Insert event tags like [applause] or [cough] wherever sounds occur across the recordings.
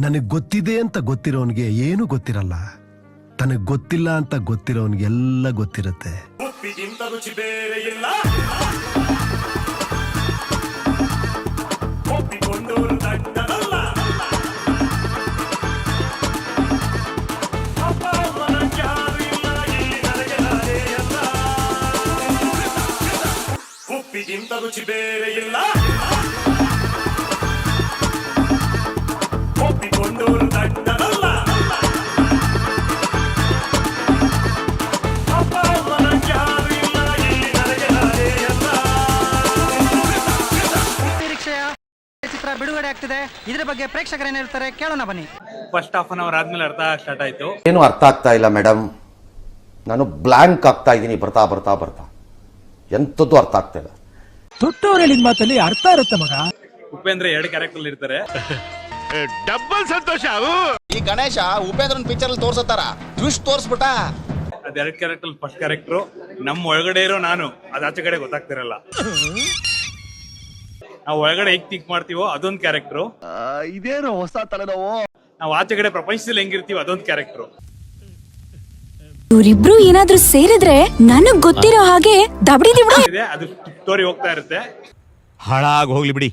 ನನಗ್ ಗೊತ್ತಿದೆ ಅಂತ ಗೊತ್ತಿರೋನ್ಗೆ ಏನು ಗೊತ್ತಿರಲ್ಲ. ತನಗೆ ಗೊತ್ತಿಲ್ಲ ಅಂತ ಗೊತ್ತಿರೋನ್ಗೆ ಎಲ್ಲ ಗೊತ್ತಿರುತ್ತೆ ಬೇರೆ ಇಲ್ಲ. ಒಪ್ಪಿಕೊಂಡೋರು ದಡ್ಡರಲ್ಲ ಅಪ್ಪ ಅಮ್ಮನ ಯಾರು ಇಲ್ಲ ನನಗೆ ನಾನೇ ಎಲ್ಲ. ನಿರೀಕ್ಷೆಯ ಚಿತ್ರ ಬಿಡುಗಡೆ ಆಗ್ತಿದೆ. ಇದ್ರ ಬಗ್ಗೆ ಪ್ರೇಕ್ಷಕರೇನು ಹೇಳ್ತಾರೆ ಕೇಳೋಣ ಬನ್ನಿ. ಫಸ್ಟ್ ಹಾಫ್ ಅನ್ ಅವರ್ ಆದ್ಮೇಲೆ ಅರ್ಥ ಸ್ಟಾರ್ಟ್ ಆಯ್ತು. ಏನು ಅರ್ಥ ಆಗ್ತಾ ಇಲ್ಲ ಮೇಡಮ್ ನಾನು ಬ್ಲಾಂಕ್ ಆಗ್ತಾ ಇದ್ದೀನಿ ಬರ್ತಾ ಬರ್ತಾ ಬರ್ತಾ. ಎಂಥದ್ದು ಅರ್ಥ ಆಗ್ತಾ ಇಲ್ಲ. ದೊಡ್ಡವ್ರು ಹೇಳಿದ ಮಾತಲ್ಲಿ ಅರ್ಥ ಇರುತ್ತೆ ಮಗ. ಉಪೇಂದ್ರ ಎರಡು ಕ್ಯಾರೆಕ್ಟರ್ ಇರ್ತಾರೆ. [laughs] ಈ ಗಣೇಶ ಉಪೇಂದ್ರನ್ ಪಿಕ್ಚರ್ ಅಲ್ಲಿ ತೋರ್ಸತ್ತಾರ? ಟ್ವಿಸ್ಟ್ ತೋರ್ಸ್ಬಿಟ್ಟ. ಅದ್ ಎರಡ್ ಕ್ಯಾರೆಕ್ಟರ್ ಫಸ್ಟ್ ಕ್ಯಾರೆಕ್ಟರ್ ನಮ್ ಒಳಗಡೆ ಇರೋ ನಾನು ಅದ್ ಆಚೆ ಕಡೆ ಗೊತ್ತಾಗ್ತಿರಲ್ಲ. ನಾವ್ ಒಳಗಡೆ ಹೇಗ್ ತಿಕ್ ಮಾಡ್ತೀವೋ ಅದೊಂದ್ ಕ್ಯಾರೆಕ್ಟರ್ ಇದೇನು ಹೊಸ ತಲೆನೋವು? ನಾವು ಆಚೆ ಕಡೆ ಪ್ರಪಂಚದಲ್ಲಿ ಹೆಂಗಿರ್ತೀವಿ ಅದೊಂದ್ ಕ್ಯಾರೆಕ್ಟರ್ ಇವರಿಬ್ರು ಏನಾದ್ರೂ ಸೇರಿದ್ರೆ ನನಗ್ ಗೊತ್ತಿರೋ ಹಾಗೆ ದಬಡಿ ದಿಬಡಿ. ಇದೆ ಅದು ತೋರಿ ಹೋಗ್ತಾ ಇರುತ್ತೆ. ಹಾಳಾಗಿ ಹೋಗ್ಲಿ ಬಿಡಿ.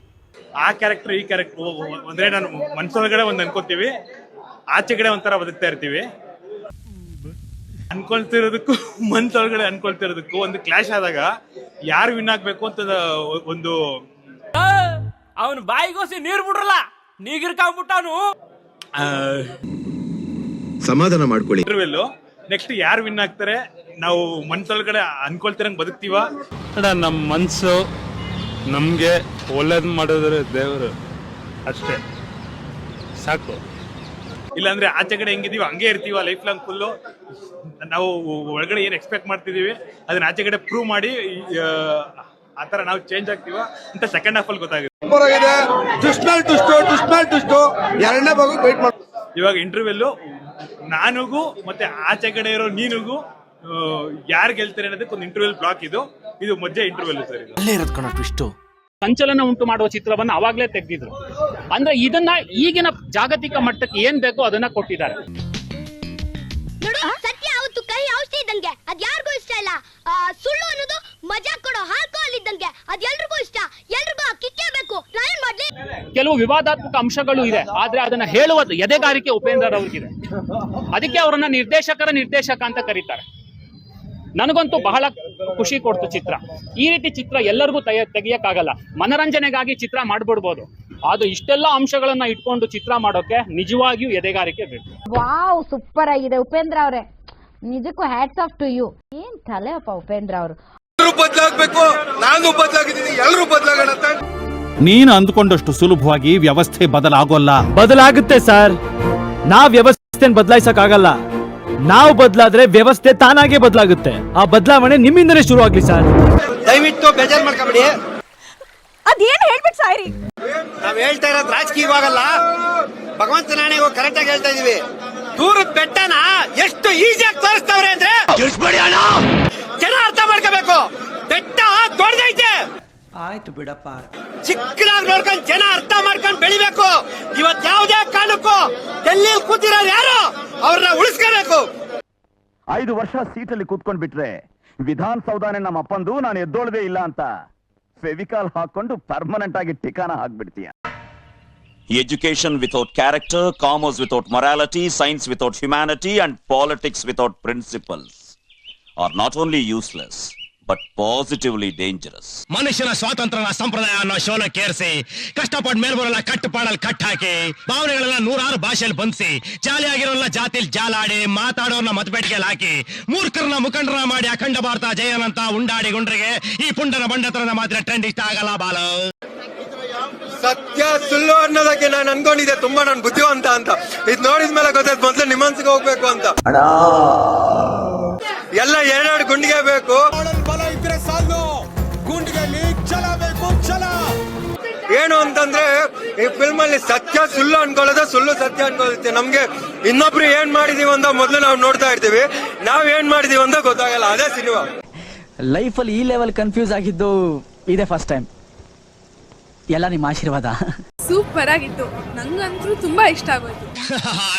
ಆ ಕ್ಯಾರೆಕ್ಟರ್ ಈ ಕ್ಯಾರೆಕ್ಟರ್ ಅಂದ್ರೆ ನಾನು ಮನ್ಸೊಳಗಡೆ ಒಂದು ಅನ್ಕೋತೀವಿ. ಆಚೆ ಕಡೆ ಒಂಥರ ಬದುಕ್ತಾ ಇರ್ತೀವಿ. ಅನ್ಕೊಳ್ತಿರೋದಕ್ಕೂ ಮನ್ಸೊಳಗಡೆ ಅನ್ಕೊಳ್ತಿರೋದಕ್ಕೂ ಒಂದು ಕ್ಲಾಶ್ ಆದಾಗ ಯಾರು ವಿನ್ ಆಗ್ಬೇಕು ಅಂತ ಒಂದು ಅವನ ಬಾಯಿಗೋಸಿ ನೀರ್ ಬಿಡ್ರಲ್ಲ ನೀಗಿರ್ಕಾಗ್ಬಿಟ್ಟಾನು ಸಮಾಧಾನ ಮಾಡ್ಕೊಳ್ಳಿ. ಇಂಟರ್ವೆಲ್ ನೆಕ್ಸ್ಟ್ ಯಾರು ವಿನ್ ಆಗ್ತಾರೆ ನಾವು ಮನ್ಸೊಳಗಡೆ ಅನ್ಕೊಳ್ತಿರಂಗ್ ಬದುಕ್ತೀವ? ನಮ್ಮ ಮನ್ಸು ನಮ್ಗೆ ಒಳ್ಳೇದ್ ಮಾಡಿದ್ರೆ ದೇವರು ಅಷ್ಟೇ. ಸಾಕು. ಇಲ್ಲಾಂದ್ರೆ ಆಚೆ ಕಡೆ ಹೆಂಗಿದೀವಿ ಹಂಗೆ ಇರ್ತೀವ ಲೈಫ್ ಲಾಂಗ್ ಫುಲ್ಲು ನಾವು ಒಳಗಡೆ ಏನ್ ಎಕ್ಸ್ಪೆಕ್ಟ್ ಮಾಡ್ತಿದೀವಿ ಅದನ್ನ ಆಚೆ ಕಡೆ ಪ್ರೂವ್ ಮಾಡಿ ಆ, ತರ ನಾವು ಚೇಂಜ್ ಆಗ್ತೀವ ಅಂತ ಸೆಕೆಂಡ್ ಹಾಫ್ ಅಲ್ಲಿ ಗೊತ್ತಾಗುತ್ತೆ. ಎರಡನೇ ಭಾಗ ವೇಟ್ ಮಾಡಿ. ಇವಾಗ ಇಂಟರ್ವ್ಯೂಲ್ ನಾನುಗೂ ಮತ್ತೆ ಆಚೆ ಕಡೆ ಇರೋ ನೀನುಗೂ ಯಾರು ಗೆಲ್ತಾರೆ ಅನ್ನೋದಕ್ಕೆ ಒಂದು ಇಂಟರ್ವ್ಯೂಲ್ ಬ್ಲಾಕ್ ಇದು. ಇದು ಮಧ್ಯೆ ಇಂಟರ್ವ್ಯೂಲ್ ಸರ್ ಇದು. ಸಂಚಲನ ಉಂಟು ಮಾಡುವ ಚಿತ್ರವನ್ನ ಅವಾಗಲೇ ತೆಗೆದಿದ್ರು. ಅಂದ್ರೆ ಇದನ್ನ ಈಗಿನ ಜಾಗತಿಕ ಮಟ್ಟಕ್ಕೆ ಏನ್ ಬೇಕೋ ಅದನ್ನ ಕೊಟ್ಟಿದ್ದಾರೆ. ನೋಡು ಸತ್ಯ ಅವತ್ತು ಕೈ ಔಷಧಿ ಇದ್ದಂಗೆ. ಅದ್ ಯಾರಿಗೂ ಇಷ್ಟ ಇಲ್ಲ. ಸುಳ್ಳು ಅನ್ನೋದು ಮಜಾ ಕೊಡೋ ಆಲ್ಕೋಹಾಲ್ ಇದ್ದಂಗೆ. ಅದ್ ಎಲ್ರಿಗೂ ಇಷ್ಟ. ಎಲ್ರಿಗೂ ಕಿಕ್ಕೇಬೇಕು ಮಾಡ್ಲಿ? ಕೆಲವು ವಿವಾದಾತ್ಮಕ ಅಂಶಗಳು ಇದೆ. ಆದ್ರೆ ಅದನ್ನ ಹೇಳುವ ಎದೆಗಾರಿಕೆ ಉಪೇಂದ್ರ ಅವ್ರಿಗಿದೆ ಅದಕ್ಕೆ ಅವರನ್ನ ನಿರ್ದೇಶಕರ ನಿರ್ದೇಶಕ ಅಂತ ಕರೀತಾರೆ. ನನಗಂತೂ ಬಹಳ ಖುಷಿ ಕೊಡ್ತು ಚಿತ್ರ. ಈ ರೀತಿ ಚಿತ್ರ ಎಲ್ಲರಿಗೂ ತಯ ತೆಗಿಯಕ್ಕಾಗಲ್ಲ. ಮನರಂಜನೆಗಾಗಿ ಚಿತ್ರ ಮಾಡ್ಬಿಡ್ಬೋದು. ಅದು ಇಷ್ಟೆಲ್ಲ ಅಂಶಗಳನ್ನ ಇಟ್ಕೊಂಡು ಚಿತ್ರ ಮಾಡೋಕೆ ನಿಜವಾಗಿಯೂ ಎದೆಗಾರಿಕೆ ಬೇಕು. ವಾವ್ ಸೂಪರ್ ಆಗಿದೆ. ಉಪೇಂದ್ರ ಅವರೇ ನಿಜಕ್ಕೂ ಹ್ಯಾಟ್ಸ್ ಆಫ್ ಟು ಯು ಏನ್ ತಲೆ ಅಪ್ಪ ಉಪೇಂದ್ರ ಅವರು? ಬದಲಾಗಬೇಕು. ನಾನು ಬದಲಾಗಿದ್ದೀನಿ. ಎಲ್ಲರೂ ಬದಲಾಗೋಣ ನೀನು ಅಂದ್ಕೊಂಡಷ್ಟು ಸುಲಭವಾಗಿ ವ್ಯವಸ್ಥೆ ಬದಲಾಗೋಲ್ಲ. ಬದಲಾಗುತ್ತೆ ಸರ್ ನಾ ವ್ಯವಸ್ಥೆ ಬದಲಾಯಿಸಕ್ ಆಗಲ್ಲ ನಾವು ಬದಲಾದ್ರೆ ವ್ಯವಸ್ಥೆ ತಾನಾಗೆ ಬದಲಾಗುತ್ತೆ. ಆ ಬದಲಾವಣೆ ನಿಮ್ಮಿಂದಲೇ ಶುರು ಆಗ್ಲಿ ಸರ್. ದಯವಿಟ್ಟು ಬೇಜಾರ್ ಮಾಡ್ಕೊಬೇಡಿ. ಅದೇನು ಹೇಳ್ಬಿಟ್ ಸಾಯ್ರಿ? ನಾವ್ ಹೇಳ್ತಾ ಇರೋದು ರಾಜಕೀಯವಾಗಲ್ಲ ಭಗವಂತ ನಾಣೆ ಕರೆಕ್ಟ್ ಆಗಿ ಹೇಳ್ತಾ ಇದೀವಿ. ದೂರದ ಬೆಟ್ಟನ ಎಷ್ಟು ಆಗಿ ತೋರಿಸ್ತವ್ರೆ ಅಂದ್ರೆ ಜನ ಅರ್ಥ ಮಾಡ್ಕೋಬೇಕು. ಬೆಟ್ಟ ದೊಡ್ಡದೈತೆ. ಆಯ್ತು ಬಿಡಪ್ಪ. ಚಿಕ್ಕದಾಗಿ ನೋಡ್ಕೊಂಡು ಜನ ಅರ್ಥ ಮಾಡ್ಕೊಂಡು ಬೆಳಿಬೇಕು. ಇವತ್ ಯಾವ್ದೇ ಕಾರಣಕ್ಕೂ ಎಲ್ಲಿ ಕೂತಿರೋ ಯಾರು? ಅವ್ರನ್ನ ಉಳಿಸ್ಕೋಬೇಕು. ಐದು ವರ್ಷ ಸೀಟಲ್ಲಿ ಕೂತ್ಕೊಂಡ್ ಬಿಟ್ರೆ ವಿಧಾನಸೌಧನೇ ನಮ್ಮ ಅಪ್ಪಂದು ನಾನು ಎದ್ದೋಳದೇ ಇಲ್ಲ ಅಂತ. ಫೆವಿಕಾಲ್ ಹಾಕೊಂಡು ಪರ್ಮನೆಂಟ್ ಆಗಿ ಟಿಕಾನ ಹಾಕ್ಬಿಡ್ತೀಯ. Education without character commerce without morality science without humanity and politics without principles are not only useless, but positively dangerous ಮನುಷ್ಯನ ಸ್ವಾತಂತ್ರ್ಯನ ಸಂಪ್ರದಾಯ ಅನ್ನೋ ಶೋನ ಕೇರಿಸಿ ಕಷ್ಟಪಟ್ಟು ಮೇಲ್ಬರಲ್ಲ ಕಟ್ಟು ಪಾಡಲ್ ಕಟ್ ಹಾಕಿ ಭಾವನೆಗಳನ್ನ ನೂರಾರು ಭಾಷೆಯಲ್ಲಿ ಬಂಧಿಸಿ ಜಾಲಿಯಾಗಿರೋಲ್ಲ ಜಾತಿಲ್ ಜಾಲಾಡಿ ಮಾತಾಡೋರ್ನ ಮತಪೇಟಿಗೆಯಲ್ಲಿ ಹಾಕಿ ಮೂರ್ಖರನ್ನ ಮುಖಂಡರ ಮಾಡಿ ಅಖಂಡ ಭಾರತ ಜಯನಂತ ಉಂಡಾಡಿ ಗುಂಡ್ರಿಗೆ ಈ ಪುಂಡನ ಬಂಡತನ ಮಾತ್ರ ಟ್ರೆಂಡ್ ಇಷ್ಟ ಆಗಲ್ಲ ಬಾಲು. ಸತ್ಯ ಸುಳ್ಳು ಅನ್ನೋದಕ್ಕೆ ನಾನು ಅನ್ಕೊಂಡಿದ್ದೆ ತುಂಬಾ ನಾನು ಬುದ್ಧಿವಂತ ಅಂತ. ಇದು ನೋಡಿದ ಮೇಲೆ ಗೊತ್ತಾಯ್ತು ಮೊದ್ಲು ನಿಮ್ಮನ್ಸಿಗೆ ಹೋಗ್ಬೇಕು ಅಂತ. ಎಲ್ಲ ಎರಡೆರಡು ಗುಂಡಿಗೆ ಬೇಕು. ಏನು ಅಂತಂದ್ರೆ ಈ ಫಿಲ್ಮ್ ಅಲ್ಲಿ ಸತ್ಯ ಸುಳ್ಳು ಅನ್ಕೊಳ್ಳೋದು ಸುಳ್ಳು ಸತ್ಯ ಅನ್ಕೊಳ್ಳುತ್ತೆ. ನಮ್ಗೆ ಇನ್ನೊಬ್ರು ಏನ್ ಮಾಡಿದೀವಿ ಅಂತ ಮೊದಲು ನಾವು ನೋಡ್ತಾ ಇರ್ತೀವಿ. ನಾವ್ ಏನ್ ಮಾಡಿದೀವಿ ಅಂತ ಗೊತ್ತಾಗಲ್ಲ. ಅದೇ ಸಿನಿಮಾ. ಲೈಫ್ ಅಲ್ಲಿ ಈ ಲೆವೆಲ್ ಕನ್ಫ್ಯೂಸ್ ಆಗಿದ್ದು ಇದೇ ಫಸ್ಟ್ ಟೈಮ್ ಎಲ್ಲ ನಿಮ್ಮ ಆಶೀರ್ವಾದ. ಸೂಪರ್ ಆಗಿತ್ತು. ನಂಗಂತೂ ತುಂಬಾ ಇಷ್ಟ ಆಗೋಯ್ತು.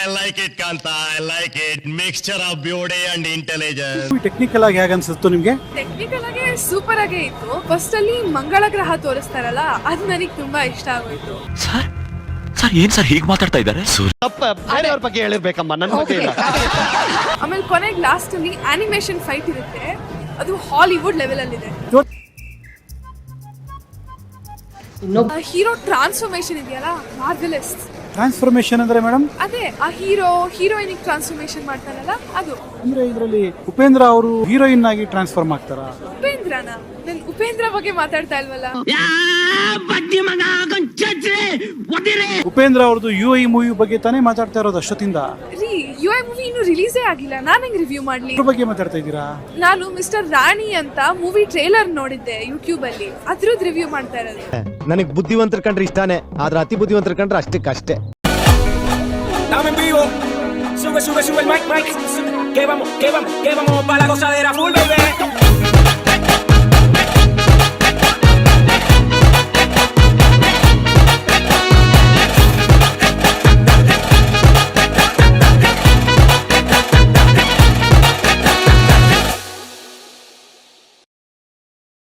I like it Kantha. I like it mixture of beauty and intelligence technical ಆಗಿ ಹೇಗೆ ಅನ್ಸುತ್ತೆ ನಿಮಗೆ? ಟೆಕ್ನಿಕಲ್ ಆಗಿ ಸೂಪರ್ ಆಗೇ ಇತ್ತು. ಫಸ್ಟ್ ಅಲ್ಲಿ ಮಂಗಳ ಗ್ರಹ ತೋರಿಸ್ತಾರಲ್ಲ ಅದು ನನಗೆ ತುಂಬಾ ಇಷ್ಟ ಆಗೋಯ್ತು. ಸರ್ ಸರ್ ಏನ್ ಸರ್ ಹೀಗೆ ಮಾತಾಡ್ತಾ ಇದ್ದಾರೆ? ಬಗ್ಗೆ ಹೇಳಿರ್ಬೇಕಮ್ಮ ನನ್ನ ಬಗ್ಗೆ ಇಲ್ಲ. ಆಮೇಲೆ ಕೊನೆಗೆ ಲಾಸ್ಟ್ ಅಲ್ಲಿ ಅನಿಮೇಷನ್ ಫೈಟ್ ಇರುತ್ತೆ. ಅದು ಹಾಲಿವುಡ್ ಲೆವೆಲ್ ಅಲ್ಲಿ ಇದೆ ಹೀರೋ ಟ್ರಾನ್ಸ್ಫಾರ್ಮೇಶನ್ ಇದೆಯಲ್ಲ ಮಾರ್ವೆಲಸ್. ಟ್ರಾನ್ಸ್ಫಾರ್ಮೇಶನ್ ಅಂದ್ರೆ ಮೇಡಮ್? ಅದೇ ಆ ಹೀರೋ ಹೀರೋಯಿನ್ ಟ್ರಾನ್ಸ್ಫಾರ್ಮೇಶನ್ ಮಾಡ್ತಾರಲ್ಲ ಅದು. ಅಂದ್ರೆ ಇದರಲ್ಲಿ ಉಪೇಂದ್ರ ಅವರು ಹೀರೋಯಿನ್ ಆಗಿ ಟ್ರಾನ್ಸ್ಫಾರ್ಮ್ ಆಗ್ತಾರಾ? ನನ್ ಉಪೇಂದ್ರ ಬಗ್ಗೆ ಮಾತಾಡ್ತಾ ಇಲ್ವಲ್ಲ? ಉಪೇಂದ್ರ ಅವ್ರದ್ದು ಯು ಐ ಮೂವಿ ಬಗ್ಗೆ ತಾನೇ ಮಾತಾಡ್ತಾ ಇರೋದು ಅಷ್ಟೊತ್ತಿಂದ? ರೀ ಯು ಐ ಮೂವಿ ಇನ್ನು ರಿಲೀಸೇ ಆಗಿಲ್ಲ. ನಾನು ಹೆಂಗ್ ರಿವ್ಯೂ ಮಾಡ್ಲಿ? ಇದ್ರ ಬಗ್ಗೆ ಮಾತಾಡ್ತಾ ಇದ್ದೀರಾ? ನಾನು ಮಿಸ್ಟರ್ ರಾಣಿ ಅಂತ ಮೂವಿ ಟ್ರೇಲರ್ ನೋಡಿದ್ದೆ ಯೂಟ್ಯೂಬ್ ಅಲ್ಲಿ. ಅದ್ರದ್ದು ರಿವ್ಯೂ ಮಾಡ್ತಾ ಇರೋದು. ನನಗೆ ಬುದ್ಧಿವಂತರ ಕಂಡ್ರೆ ಇಷ್ಟಾನೆ ಆದ್ರೆ ಅತಿ ಬುದ್ಧಿವಂತರ ಕಂಡ್ರೆ ಅಷ್ಟಕ್ಕಷ್ಟೇ. ಅಷ್ಟೇ. Sube, sube, sube el mic, mic. Que vamos, que vamos, que vamos para la gozadera full, baby.